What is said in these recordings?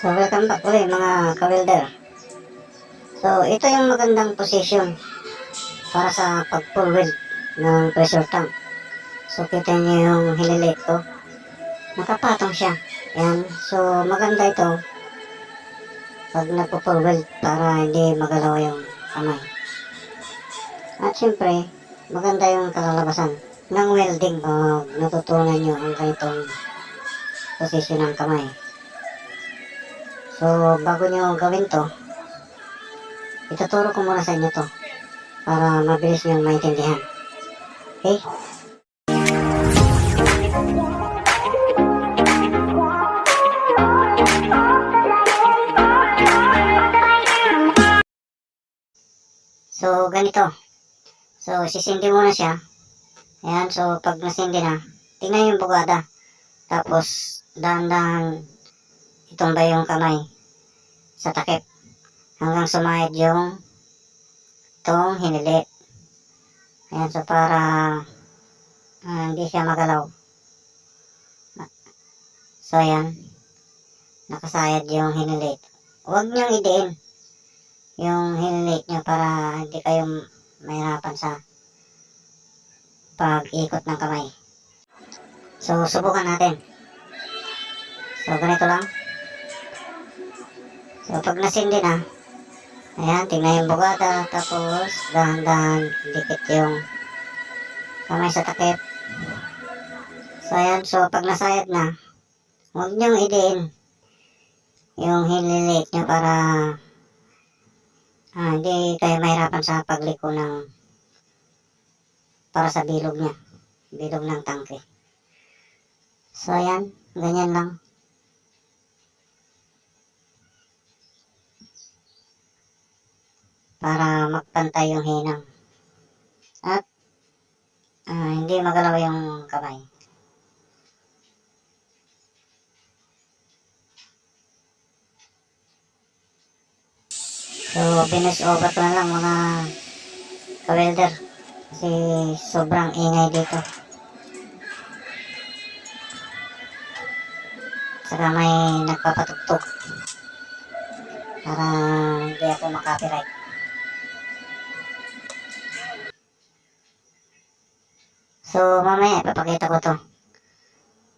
So, welcome back ulit mga ka-welder. So, ito yung magandang position para sa pag-full weld ng pressure tank. So, kita niyo yung hililit ko. Nakapatong siya. Yan. So, maganda ito pag nagpo-full weld para hindi magalaw yung kamay. At syempre, maganda yung kalalabasan ng welding pag natutunan nyo ang ganitong posisyon ng kamay. So, bago nyo gawin to, ituturo ko muna sa inyo to para mabilis nyo maintindihan. Okay? So, ganito. So, sisindi muna siya. Ayan, so pag nasindi na, tingnan yung bugada. Tapos, dahan-dahan itumba yung kamay sa takip hanggang sumahid yung itong hinili. Ayan, so para ah, hindi siya magalaw. So, ayan. Nakasayad yung hinili. Huwag niyong idiin yung hinili niyo para hindi kayo mahirapan sa pag-ikot ng kamay. So, subukan natin. So, ganito lang. So, pag nasindi na, ayan, tingnan yung bugada, tapos, dahan-dahan, dikit yung kamay sa takip. So, ayan, so, pag nasayad na, huwag niyong idiin yung hililit niyo para ah, hindi kayo mahirapan sa pagliko ng para sa bilog niya. Bilog ng tangke. So, ayan. Ganyan lang. Para magpantay yung hinang. At ah, hindi magalaw yung kamay. So, finish over ko na lang mga ka-welder. Kasi sobrang ingay dito. Saka may nagpapatugtog. Para hindi ako makapiright. So, mamaya ipapakita ko to.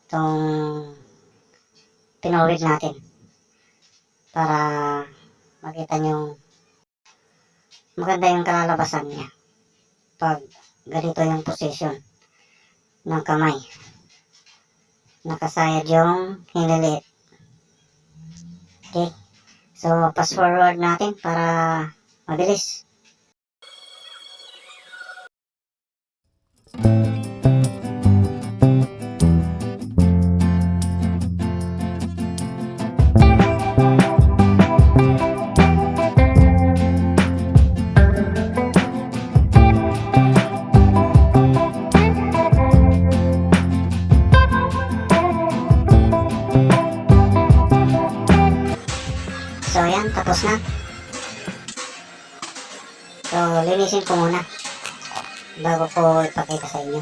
Itong pinawid natin. Para makita nyo maganda yung kalalabasan niya pag ganito yung position ng kamay. Nakasayad yung hiniliit. Okay. So, pass forward natin para mabilis. Tapos na. So, linisin ko muna bago ko ipakita sa inyo.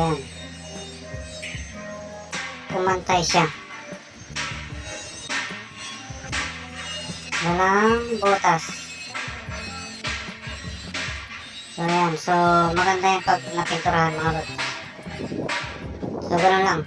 Ayan. Pumantay siya. Walang butas. So, ayan. So, maganda yung pag napinturahan mga lods. So, ganun lang.